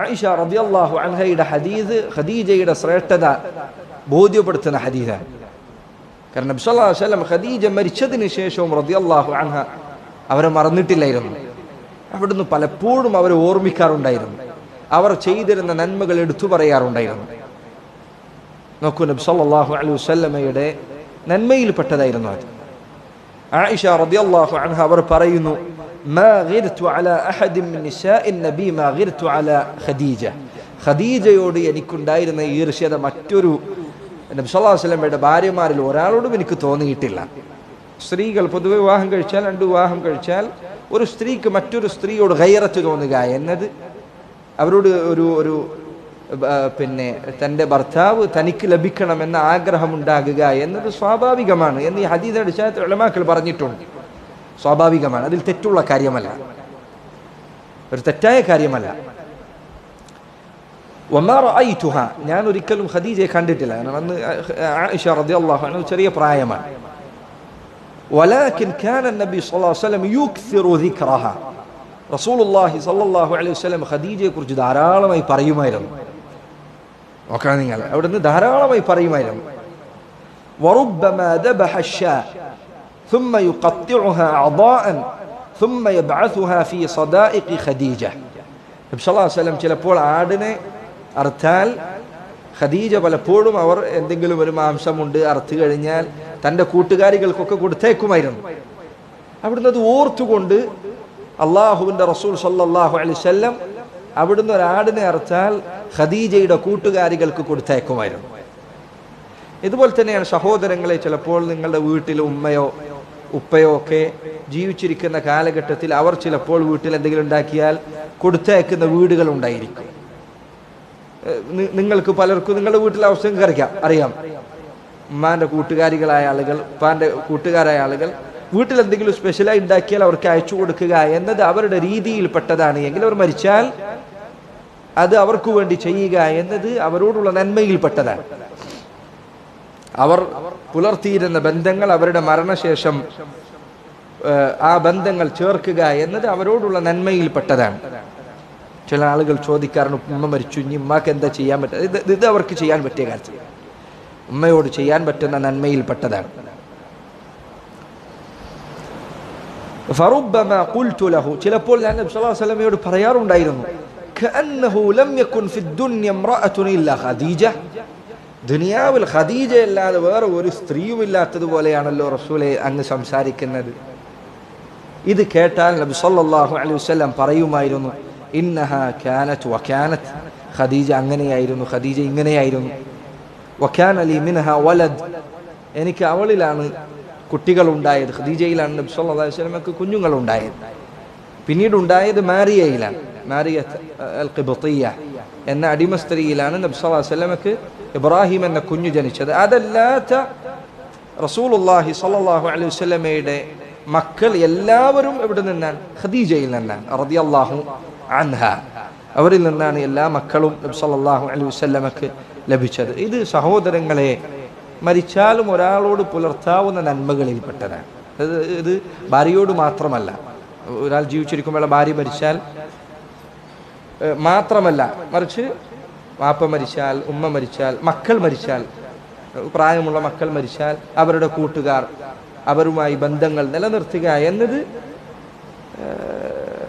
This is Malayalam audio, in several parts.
ആയിഷ റദിയല്ലാഹു അൻഹയുടെ ഹദീദ് ഖദീജയുടെ ശ്രേഷ്ഠത ബോധ്യപ്പെടുത്തുന്ന ഹദീദാണ് കാരണം നബി സല്ലല്ലാഹു അലൈഹി വസല്ലം ഖദീജ മരിച്ചതിന് ശേഷവും റദിയല്ലാഹു അൻഹ അവരെ മറന്നിട്ടില്ലായിരുന്നു. അവിടുന്ന് പലപ്പോഴും അവരെ ഓർമ്മിക്കാറുണ്ടായിരുന്നു. അവർ ചെയ്തിരുന്ന നന്മകൾ എടുത്തു പറയാറുണ്ടായിരുന്നു. നോക്കൂ നബി സല്ലല്ലാഹു അലൈഹി വസല്ലമയുടെ നന്മയിൽപ്പെട്ടതായിരുന്നു അത്. ആയിഷ റളിയല്ലാഹു അൻഹ അവർ പറയുന്നു മാ ഗിർതു അലാ അഹദിൻ മിൻ നിസാഇൻ നബി മാ ഗിർതു അലാ ഖദീജ. ഖദീജയോട് എനിക്കുണ്ടായിരുന്ന ഈർഷ്യത മറ്റൊരു നബി സല്ലല്ലാഹു അലൈഹി വസല്ലമയുടെ ഭാര്യമാരിൽ ഒരാളോടും എനിക്ക് തോന്നിയിട്ടില്ല. സ്ത്രീകൾ പൊതുവെ വിവാഹം കഴിച്ചാൽ രണ്ട് വിവാഹം കഴിച്ചാൽ ഒരു സ്ത്രീക്ക് മറ്റൊരു സ്ത്രീയോട് ഗൈറത്ത് തോന്നുക എന്നത് അവരോട് ഒരു ഒരു പിന്നെ തൻ്റെ ഭർത്താവ് തനിക്ക് ലഭിക്കണമെന്ന ആഗ്രഹമുണ്ടാകുക എന്നത് സ്വാഭാവികമാണ് എന്ന് ഈ ഹദീദ് അടിച്ചാൽ ഉലമാക്കൾ പറഞ്ഞിട്ടുണ്ട് സ്വാഭാവികമാണ് അതിൽ തെറ്റുള്ള കാര്യമല്ല ഒരു തെറ്റായ കാര്യമല്ല വമാ റഅയ്തുഹ ഞാൻ ഒരിക്കലും ഖദീജയെ കണ്ടിട്ടില്ല കാരണം അന്ന് ആയിഷ റളിയല്ലാഹു അൻഹ ചെറിയ പ്രായമാണ് ولكن كان النبي صلى الله عليه وسلم يكثر ذكرها رسول الله صلى الله عليه وسلم ഖദീജയെ കുറിച്ച് ധാരാളമായി പറയുമായിരുന്നു നോക്കണം നിങ്ങൾ അവിടുന്ന് ധാരാളമായി പറയുമായിരുന്നു وربما ذبح الشاة ثم يقطعها أعضاء ثم يبعثها في صدائق خديجة നബി സല്ലല്ലാഹു അലൈഹി വസല്ലം ചിലപ്പോൾ ആടിനെ അറുത്താൽ ഖദീജ പലപ്പോഴും അവർ എന്തെങ്കിലും ഒരു മാംസമുണ്ട് അറുത്ത് കഴിഞ്ഞാൽ തൻ്റെ കൂട്ടുകാരികൾക്കൊക്കെ കൊടുത്തേക്കുമായിരുന്നു അവിടുന്ന് അത് ഓർത്തുകൊണ്ട് അള്ളാഹുവിൻ്റെ റസൂൽ സല്ലല്ലാഹു അലൈഹി വസല്ലം അവിടുന്ന് ഒരാടിനെ അറച്ചാൽ ഖദീജയുടെ കൂട്ടുകാരികൾക്ക് കൊടുത്തേക്കുമായിരുന്നു. ഇതുപോലെ തന്നെയാണ് സഹോദരങ്ങളെ ചിലപ്പോൾ നിങ്ങളുടെ വീട്ടിൽ ഉമ്മയോ ഉപ്പയോ ഒക്കെ ജീവിച്ചിരിക്കുന്ന കാലഘട്ടത്തിൽ അവർ ചിലപ്പോൾ വീട്ടിൽ എന്തെങ്കിലും ഉണ്ടാക്കിയാൽ കൊടുത്തയക്കുന്ന വീടുകൾ ഉണ്ടായിരിക്കും. നിങ്ങൾക്ക് പലർക്കും നിങ്ങളുടെ വീട്ടിലെ അവസ്ഥ അറിയാം അറിയാം. ഉമ്മാന്റെ കൂട്ടുകാരികളായ ആളുകൾ ഉപ്പാന്റെ കൂട്ടുകാരായ ആളുകൾ വീട്ടിൽ എന്തെങ്കിലും സ്പെഷ്യലായി ഉണ്ടാക്കിയാൽ അവർക്ക് അയച്ചു കൊടുക്കുക എന്നത് അവരുടെ രീതിയിൽപ്പെട്ടതാണ്. എങ്കിൽ അവർ മരിച്ചാൽ അത് അവർക്ക് വേണ്ടി ചെയ്യുക എന്നത് അവരോടുള്ള നന്മയിൽപ്പെട്ടതാണ്. അവർ പുലർത്തിയിരുന്ന ബന്ധങ്ങൾ അവരുടെ മരണശേഷം ആ ബന്ധങ്ങൾ ചേർക്കുക എന്നത് അവരോടുള്ള നന്മയിൽപ്പെട്ടതാണ്. ചില ആളുകൾ ചോദിക്കാറുണ്ട് ഉമ്മ മരിച്ചു ഇനി ഉമ്മക്ക് എന്താ ചെയ്യാൻ പറ്റുക ഇത് അവർക്ക് ചെയ്യാൻ പറ്റിയ കാര്യത്തിൽ. ഉമ്മയോട് ചെയ്യാൻ പറ്റുന്ന നന്മയിൽപ്പെട്ടതാണ്. ലഹു. ചിലപ്പോൾ ഞാൻ നബി സല്ലല്ലാഹു പറയാറുണ്ടായിരുന്നു ഖദീജ. ദുനിയാവിൽ ഖദീജ അല്ലാതെ വേറെ ഒരു സ്ത്രീയും ഇല്ലാത്തതുപോലെയാണല്ലോ റസൂലെ അങ്ങ് സംസാരിക്കുന്നത്. ഇത് കേട്ടാൽ നബി സല്ലല്ലാഹു അലൈഹി വസല്ലം പറയുമായിരുന്നു ഇന്നഹ കാനത്ത് വകാനത്ത് ഖദീജ അങ്ങനെയായിരുന്നു ഖദീജ ഇങ്ങനെയായിരുന്നു. വക്കാന ലി മിൻഹ വലദ്. എനിക്ക് അവളിലാണ് കുട്ടികൾ ഉണ്ടായത് ഖദീജയിലാണ് നബി സല്ലല്ലാഹു അലൈഹി വസല്ലമക്ക് കുഞ്ഞുങ്ങൾ ഉണ്ടായത് പിന്നീട് ഉണ്ടായത് മാരിയയിലാണ്. മാരിയ അൽ ഖിബ്തിയ എന്ന അടിമ സ്ത്രീയിലാണ് നബി സല്ലല്ലാഹു അലൈഹി വസല്ലമക്ക് ഇബ്രാഹിം എന്ന കുഞ്ഞു ജനിച്ചത് അതല്ലാത്ത റസൂലുള്ളാഹി സ്വല്ലല്ലാഹു അലൈഹി വസല്ലമയുടെ മക്കൾ എല്ലാവരും എവിടെ നിന്നാണ് ഖദീജയിൽ നിന്നാണ് റളിയല്ലാഹു അൻഹ അവരിൽ നിന്നാണ് എല്ലാ മക്കളും നബി സല്ലല്ലാഹു അലൈഹി വസല്ലമക്ക് ലഭിച്ചത് ഇത് സഹോദരങ്ങളെ മരിച്ചാലും ഒരാളോട് പുലർത്താവുന്ന നന്മകളിൽപ്പെട്ടതാണ് ഇത് ഭാര്യയോട് മാത്രമല്ല. ഒരാൾ ജീവിച്ചിരിക്കുമ്പോൾ ഭാര്യ മരിച്ചാൽ മാത്രമല്ല മറിച്ച് വാപ്പ മരിച്ചാൽ ഉമ്മ മരിച്ചാൽ മക്കൾ മരിച്ചാൽ പ്രായമുള്ള മക്കൾ മരിച്ചാൽ അവരുടെ കൂട്ടുകാർ അവരുമായി ബന്ധങ്ങൾ നിലനിർത്തുക എന്നത്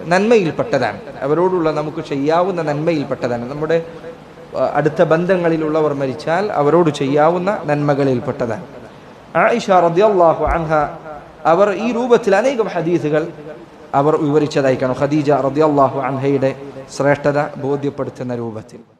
നന്മയിൽപ്പെട്ടതാണ്. അവരോടുള്ള നമുക്ക് ചെയ്യാവുന്ന നന്മയിൽപ്പെട്ടതാണ്. നമ്മുടെ അടുത്ത ബന്ധങ്ങളിലുള്ളവർ മരിച്ചാൽ അവരോട് ചെയ്യാവുന്ന നന്മകളിൽപ്പെട്ടതാണ്. ആയിഷ അൻഹ അവർ ഈ രൂപത്തിൽ അനേകം ഹദീസുകൾ അവർ വിവരിച്ചതായി കാണും. ഖദീജ അൻഹയുടെ ശ്രേഷ്ഠത ബോധ്യപ്പെടുത്തുന്ന രൂപത്തിൽ.